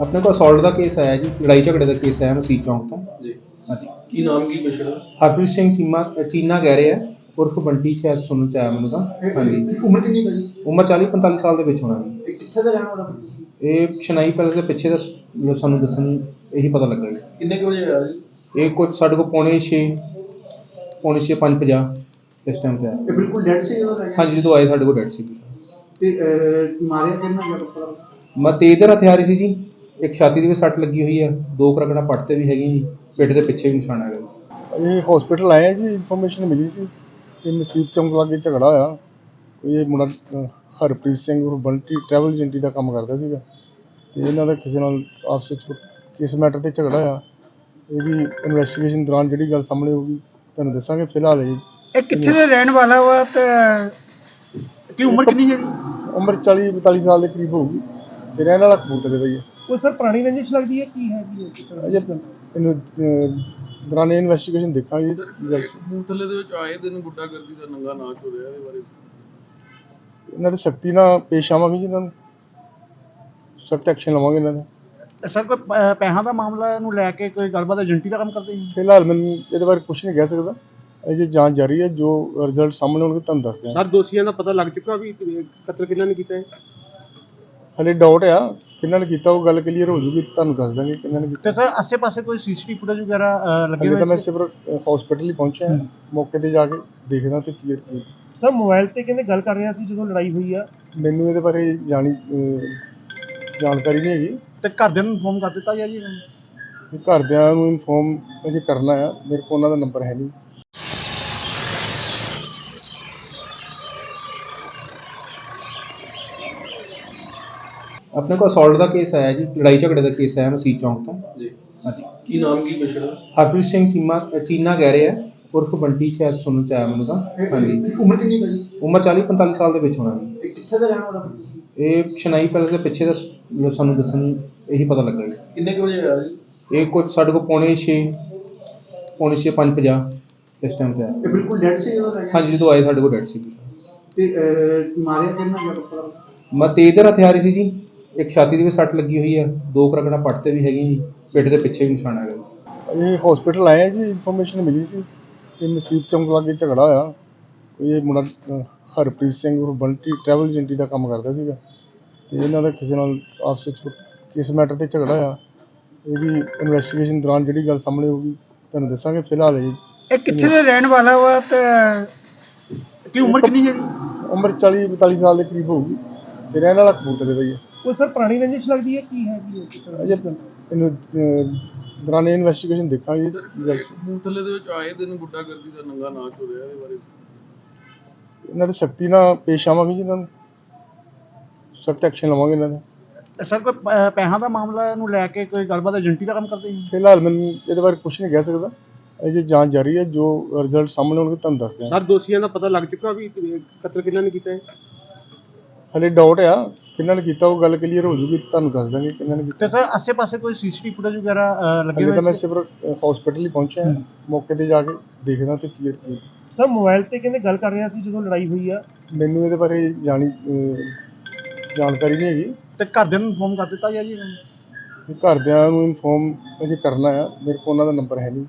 ਆਪਣੇ ਕੋਲ ਅਸੌਲਟ ਦਾ ਕੇਸ ਆਇਆ ਜੀ ਲੜਾਈ ਝਗੜੇ ਦਾ ਕੇਸ ਆਇਆ ਮਸੀਤ ਚੌਂਕ ਤੋਂ। ਜੀ। ਹਾਂਜੀ। ਕੀ ਨਾਮ ਕੀ ਦਾ ਹਰਪ੍ਰੀਤ ਸਿੰਘ ਚੀਮਾ ਚੀਨਾ ਕਹਿ ਰਹੇ ਆ ਉਰਫ ਬੰਟੀ ਸ਼ਾਇਦ ਸੁਣਨ ਚ ਆਇਆ ਮੈਨੂੰ ਤਾਂ। ਹਾਂਜੀ। ਉਮਰ ਕਿੰਨੀ ਹੈ ਜੀ? ਉਮਰ 40 45 ਸਾਲ ਦੇ ਵਿੱਚ ਹੋਣਾ ਜੀ। ਇਹ ਕਿੱਥੇ ਦਾ ਰਹਿਣ ਵਾਲਾ ਜੀ? ਇਹ ਸ਼ਨਾਈ ਪੈਲਸ ਦੇ ਪਿੱਛੇ ਦਾ ਸ- ਸਾਨੂੰ ਦੱਸਣ ਇਹੀ ਪਤਾ ਲੱਗਾ ਜੀ। ਕਿੰਨੇ ਕੁ ਵਜੇ ਆਇਆ ਜੀ? ਇਹ ਕੁਝ ਸਾਡੇ ਕੋਲ ਪੌਣੇ 6 ਪੌਣੇ 6 5:50 ਇਸ ਟਾਈਮ ਤੇ ਆਇਆ। ਇਹ ਬਿਲਕੁਲ ਡੈਡ ਸੀ ਜਦੋਂ ਰਹਿ ਹਾਂਜੀ ਜਦੋਂ ਆਏ ਸਾਡੇ ਕੋਲ ਡੈਡ ਸੀ। ਤੇ ਅਹ, ਮਾਰਿਆ ਕਿੰਨਾ ਗਿਆ ਪਤਾ ਮੈਂ ਤੇਜ਼ ਦਰ ਹਥਿਆਰ ਸੀ ਜੀ। ਇੱਕ ਛਾਤੀ ਦੇ ਵਿੱਚ ਸੱਟ ਲੱਗੀ ਹੋਈ ਹੈ ਦੋ ਕਰਗਣਾ ਪੱਟ ਤੇ ਵੀ ਹੈਗੀ ਜੀ ਪਿੱਠ ਦੇ ਪਿੱਛੇ ਵੀ ਨਿਸ਼ਾਨ ਹੈਗਾ ਜੀ। ਇਹ ਹਸਪੀਟਲ ਆਏ ਆ ਜੀ ਇਨਫੋਰਮੇਸ਼ਨ ਮਿਲੀ ਸੀ ਕਿ ਮਸੀਤ ਚੌਂਕ ਲਾਗੇ ਝਗੜਾ ਹੋਇਆ। ਕੋਈ ਇਹ ਮੁੰਡਾ ਅਹ, ਹਰਪ੍ਰੀਤ ਸਿੰਘ ਉਹ ਬੰਟੀ ਟਰੈਵਲ ਏਜੰਟੀ ਦਾ ਕੰਮ ਕਰਦਾ ਸੀਗਾ। ਤੇ ਇਹਨਾਂ ਦਾ ਕਿਸੇ ਨਾਲ ਆਪਸ ਵਿੱਚ ਕਿਸ ਮੈਟਰ ਤੇ ਝਗੜਾ ਹੋਇਆ। ਇਹਦੀ ਇਨਵੈਸਟੀਗੇਸ਼ਨ ਦੌਰਾਨ ਜਿਹੜੀ ਗੱਲ ਸਾਹਮਣੇ ਆਊਗੀ ਤੁਹਾਨੂੰ ਦੱਸਾਂਗੇ ਫਿਲਹਾਲ ਇਹ। ਇਹ ਕਿੱਥੇ ਦਾ ਰਹਿਣ ਵਾਲਾ ਵਾ ਤੇ ਕੀ ਉਮਰ ਕਿੰਨੀ ਹੈ ਉਮਰ 40 42 ਸਾਲ ਦੇ ਕਰੀਬ ਹੋਊਗੀ। ਤੇ ਰਹਿਣ ਵਾਲਾ ਕਪੂਰਥਲੇ ਦਾ ਹੀ ਹੈ। ਉਹ ਸਰ ਪੁਰਾਣੀ ਰੰਜਿਸ਼ ਲੱਗਦੀ ਹੈ? ਕੀ ਹੈ ਜੀ ਅਜੇ ਇਹਨੂੰ ਅਹ, ਦੌਰਾਨੇ ਇਨਵੈਸਟੀਗੇਸ਼ਨ ਦੇਖਾਂਗੇ। ਸੀ ਕਪੂਰਥਲੇ ਦੇ ਵਿੱਚ ਆਏ ਦਿਨ ਗੁੱਡਾਗਰਦੀ ਦਾ ਨੰਗਾ ਨਾਚ ਹੋ ਰਿਹਾ ਇਹਦੇ ਬਾਰੇ। ਇਹਨਾਂ ਤੇ ਸਖਤੀ ਨਾਲ ਪੇਸ਼ ਆਵਾਂਗੇ ਜੀ ਇਹਨਾਂ ਨੂੰ। ਸਖਤ ਐਕਸ਼ਨ ਲਵਾਂਗੇ ਇਹਨਾਂ ਦਾ। ਸਰ ਕੋਈ ਪ- ਪੈਸਿਆਂ ਦਾ ਮਾਮਲਾ ਨੂੰ ਲੈ ਕੇ ਕੋਈ ਗੱਲਬਾਤ ਏਜੰਟੀ ਦਾ ਕੰਮ ਕਰਦੇ ਸੀ ਫਿਲਹਾਲ ਮੈਨੂੰ ਇਹਦੇ ਬਾਰੇ ਕੁਝ ਨਹੀਂ ਕਹਿ ਸਕਦਾ। ਅਜੇ ਜਾਂਚ ਜਾਰੀ ਹੈ ਜੋ ਰਿਜ਼ਲਟ ਸਾਹਮਣੇ ਆਉਣਗੇ ਤੁਹਾਨੂੰ ਦੱਸ ਦਿਆਂਗੇ। ਸਰ ਦੋਸ਼ੀਆਂ ਦਾ ਪਤਾ ਲੱਗ ਚੁੱਕਾ ਵੀ ਕਤਲ ਕਿਹਨਾਂ ਨੇ ਕੀਤਾ ਹੈ? ਹਲੇ ਡਾਊਟ ਆ। ਕਿਹਨਾਂ ਨੇ ਕੀਤਾ ਉਹ ਗੱਲ ਕਲੀਅਰ ਹੋ ਜੂਗੀ ਤੁਹਾਨੂੰ ਦੱਸ ਦਾਂਗੇ ਕਿਹਨਾਂ ਨੇ ਕੀਤਾ। ਤੇ ਸਰ ਆਸੇ-ਪਾਸੇ ਕੋਈ ਸੀਸੀਟੀਵੀ ਫੁਟੇਜ ਵਗੈਰਾ ਅਹ, ਲੱਗੇ ਹਲੇ ਤਾਂ ਹੋਏ ਮੈਂ ਸੀ? ਸਿਰਫ ਹਸਪੀਟਲ ਹੀ ਪਹੁੰਚਿਆ ਹਾਂ। ਮੌਕੇ ਤੇ ਜਾ ਕੇ ਦੇਖਦਾ ਤੇ ਕਲੀਅਰ ਕੀ ਸਰ ਮੋਬਾਈਲ ਤੇ ਕਹਿੰਦੇ ਗੱਲ ਕਰ ਰਿਹਾ ਸੀ ਜਦੋਂ ਲੜਾਈ ਹੋਈ ਆ। ਮੈਨੂੰ ਇਹਦੇ ਬਾਰੇ ਜਾਣੀ ਅਹ, ਜਾਣਕਾਰੀ ਨਹੀਂ ਹੈਗੀ। ਤੇ ਘਰਦਿਆਂ ਨੂੰ ਇਨਫੋਰਮ ਕਰ ਦਿੱਤਾ ਗਿਆ ਜੀ ਇਹਨਾਂ ਨੂੰ? ਘਰਦਿਆਂ ਨੂੰ ਇਨਫੋਰਮ ਅਜੇ ਕਰਨਾ ਆ। ਮੇਰੇ ਕੋਲ ਉਹਨਾਂ ਦਾ ਨੰਬਰ ਹੈ ਨਹੀਂ। ਆਪਣੇ ਕੋਲ ਅਸੌਲਟ ਦਾ ਕੇਸ ਆਇਆ ਜੀ ਲੜਾਈ ਝਗੜੇ ਦਾ ਕੇਸ ਆਇਆ ਮਸੀਤ ਚੌਂਕ ਤੋਂ। ਜੀ। ਹਾਂਜੀ। ਕੀ ਨਾਮ ਕੀ ਦਾ ਹਰਪ੍ਰੀਤ ਸਿੰਘ ਚੀਮਾ ਚੀਨਾ ਕਹਿ ਰਹੇ ਆ ਉਰਫ ਬੰਟੀ ਸ਼ਾਇਦ ਸੁਣਨ ਚ ਆਇਆ ਮੈਨੂੰ ਤਾਂ। ਹਾਂਜੀ। ਉਮਰ ਕਿੰਨੀ ਹੈ ਜੀ? ਉਮਰ 40 45 ਸਾਲ ਦੇ ਵਿੱਚ ਹੋਣਾ ਜੀ। ਇਹ ਕਿੱਥੇ ਦਾ ਰਹਿਣ ਵਾਲਾ ਜੀ? ਇਹ ਸ਼ਨਾਈ ਪੈਲਸ ਦੇ ਪਿੱਛੇ ਦਾ ਸਾਨੂੰ ਦੱਸਣ ਇਹੀ ਪਤਾ ਲੱਗਾ ਜੀ। ਕਿੰਨੇ ਕੁ ਵਜੇ ਆਇਆ ਜੀ? ਇਹ ਕੁਝ ਸਾਡੇ ਕੋਲ ਪੌਣੇ 6 ਪੌਣੇ 6 5:50 ਇਸ ਟਾਈਮ ਤੇ ਆਇਆ। ਇਹ ਬਿਲਕੁਲ ਡੈਡ ਸੀ ਜਦੋਂ ਗਿਆ ਹਾਂਜੀ ਜਦੋਂ ਆਏ ਸਾਡੇ ਕੋਲ ਡੈਡ ਸੀ। ਤੇ ਮਾਰਿਆ ਕਿੰਨਾ ਗਿਆ ਪਤਾ ਮੈਂ ਤੇਜ਼ ਹਥਿਆਰ ਸੀ ਜੀ। ਇੱਕ ਛਾਤੀ ਦੇ ਵਿੱਚ ਸੱਟ ਲੱਗੀ ਹੋਈ ਹੈ ਦੋ ਕਰਗਣਾ ਪੱਟ ਤੇ ਵੀ ਹੈਗੀ ਜੀ ਪਿੱਠ ਦੇ ਪਿੱਛੇ ਵੀ ਨਿਸ਼ਾਨ ਹੈਗਾ ਜੀ। ਇਹ ਹਸਪੀਟਲ ਆਏ ਆ ਜੀ ਇਨਫੋਰਮੇਸ਼ਨ ਮਿਲੀ ਸੀ ਕਿ ਮਸੀਤ ਚੌਂਕ ਲਾਗੇ ਝਗੜਾ ਹੋਇਆ। ਕੋਈ ਇਹ ਮੁੰਡਾ ਅਹ, ਹਰਪ੍ਰੀਤ ਸਿੰਘ ਉਹ ਬੰਟੀ ਟਰੈਵਲ ਏਜੰਟੀ ਦਾ ਕੰਮ ਕਰਦਾ ਸੀਗਾ। ਤੇ ਇਹਨਾਂ ਦਾ ਕਿਸੇ ਨਾਲ ਆਪਸ ਵਿੱਚ ਕਿਸ ਮੈਟਰ ਤੇ ਝਗੜਾ ਹੋਇਆ। ਇਹਦੀ ਇਨਵੈਸਟੀਗੇਸ਼ਨ ਦੌਰਾਨ ਜਿਹੜੀ ਗੱਲ ਸਾਹਮਣੇ ਆਊਗੀ ਤੁਹਾਨੂੰ ਦੱਸਾਂਗੇ ਫਿਲਹਾਲ ਇਹ। ਇਹ ਕਿੱਥੇ ਦਾ ਰਹਿਣ ਵਾਲਾ ਵਾ ਤੇ ਕੀ ਉਮਰ ਕਿੰਨੀ ਹੈ ਜੀ? ਉਮਰ 40 42 ਸਾਲ ਦੇ ਕਰੀਬ ਹੋਊਗੀ। ਤੇ ਰਹਿਣ ਵਾਲਾ ਕਪੂਰਥਲੇ ਦਾ ਹੀ ਹੈ। ਉਹ ਸਰ ਪੁਰਾਣੀ ਰੰਜਿਸ਼ ਲੱਗਦੀ ਹੈ ਕੀ ਹੈ ਜੀ ਅਜੇ ਇਹਨੂੰ ਅਹ, ਦੌਰਾਨੇ ਇਨਵੈਸਟੀਗੇਸ਼ਨ ਦੇਖਾਂਗੇ। ਸੀ ਕਪੂਰਥਲੇ ਦੇ ਵਿੱਚ ਆਏ ਦਿਨ ਗੁੱਡਾਗਰਦੀ ਦਾ ਨੰਗਾ ਨਾਚ ਹੋ ਰਿਹਾ ਇਹਦੇ ਬਾਰੇ। ਇਹਨਾਂ ਤੇ ਸਖਤੀ ਨਾਲ ਪੇਸ਼ ਆਵਾਂਗੇ ਜੀ ਇਹਨਾਂ ਨੂੰ। ਸਖਤ ਐਕਸ਼ਨ ਲਵਾਂਗੇ ਇਹਨਾਂ ਦਾ। ਸਰ ਕੋਈ ਪ- ਪੈਸਿਆਂ ਦਾ ਮਾਮਲਾ ਨੂੰ ਲੈ ਕੇ ਕੋਈ ਗੱਲਬਾਤ ਏਜੰਟੀ ਦਾ ਕੰਮ ਕਰਦੇ ਸੀ ਫਿਲਹਾਲ ਮੈਨੂੰ ਇਹਦੇ ਬਾਰੇ ਕੁਝ ਨਹੀਂ ਕਹਿ ਸਕਦਾ। ਅਜੇ ਜਾਂਚ ਜਾਰੀ ਹੈ ਜੋ ਰਿਜ਼ਲਟ ਸਾਹਮਣੇ ਆਉਣਗੇ ਤੁਹਾਨੂੰ ਦੱਸ ਦਿਆਂਗੇ। ਸਰ ਦੋਸ਼ੀਆਂ ਦਾ ਪਤਾ ਲੱਗ ਚੁੱਕਾ ਵੀ ਕਤਲ ਕਿਹਨਾਂ ਨੇ ਕੀਤਾ ਹੈ? ਹਲੇ ਡਾਊਟ ਆ। ਕਿਹਨਾਂ ਨੇ ਕੀਤਾ ਉਹ ਗੱਲ ਕਲੀਅਰ ਹੋ ਜੂਗੀ ਤੁਹਾਨੂੰ ਦੱਸ ਦਾਂਗੇ ਕਿਹਨਾਂ ਨੇ ਤੇ ਕੀਤਾ। ਸਰ ਆਸੇ-ਪਾਸੇ ਕੋਈ ਸੀਸੀਟੀਵੀ ਫੁਟੇਜ ਵਗੈਰਾ ਅਹ, ਲੱਗੇ ਹਲੇ ਤਾਂ ਹੋਏ ਮੈਂ ਸੀ? ਸਿਰਫ ਹਸਪੀਟਲ ਹੀ ਪਹੁੰਚਿਆ। ਮੌਕੇ ਤੇ ਜਾ ਕੇ ਦੇਖਦਾ ਤੇ ਕਲੀਅਰ ਕੀ ਸਰ ਮੋਬਾਈਲ ਤੇ ਕਹਿੰਦੇ ਗੱਲ ਕਰ ਰਿਹਾ ਸੀ ਜਦੋਂ ਲੜਾਈ ਹੋਈ ਆ। ਮੈਨੂੰ ਇਹਦੇ ਬਾਰੇ ਜਾਣੀ ਅਹ, ਜਾਣਕਾਰੀ ਨਹੀਂ ਹੈਗੀ। ਤੇ ਘਰਦਿਆਂ ਨੂੰ ਇਨਫੋਰਮ ਕਰ ਦਿੱਤਾ ਗਿਆ ਜੀ? ਇਹਨਾਂ ਨੂੰ? ਘਰਦਿਆਂ ਨੂੰ ਇਨਫੋਰਮ ਅਜੇ ਕਰਨਾ ਆ। ਮੇਰੇ ਕੋਲ ਉਹਨਾਂ ਦਾ ਨੰਬਰ ਹੈ ਨਹੀਂ।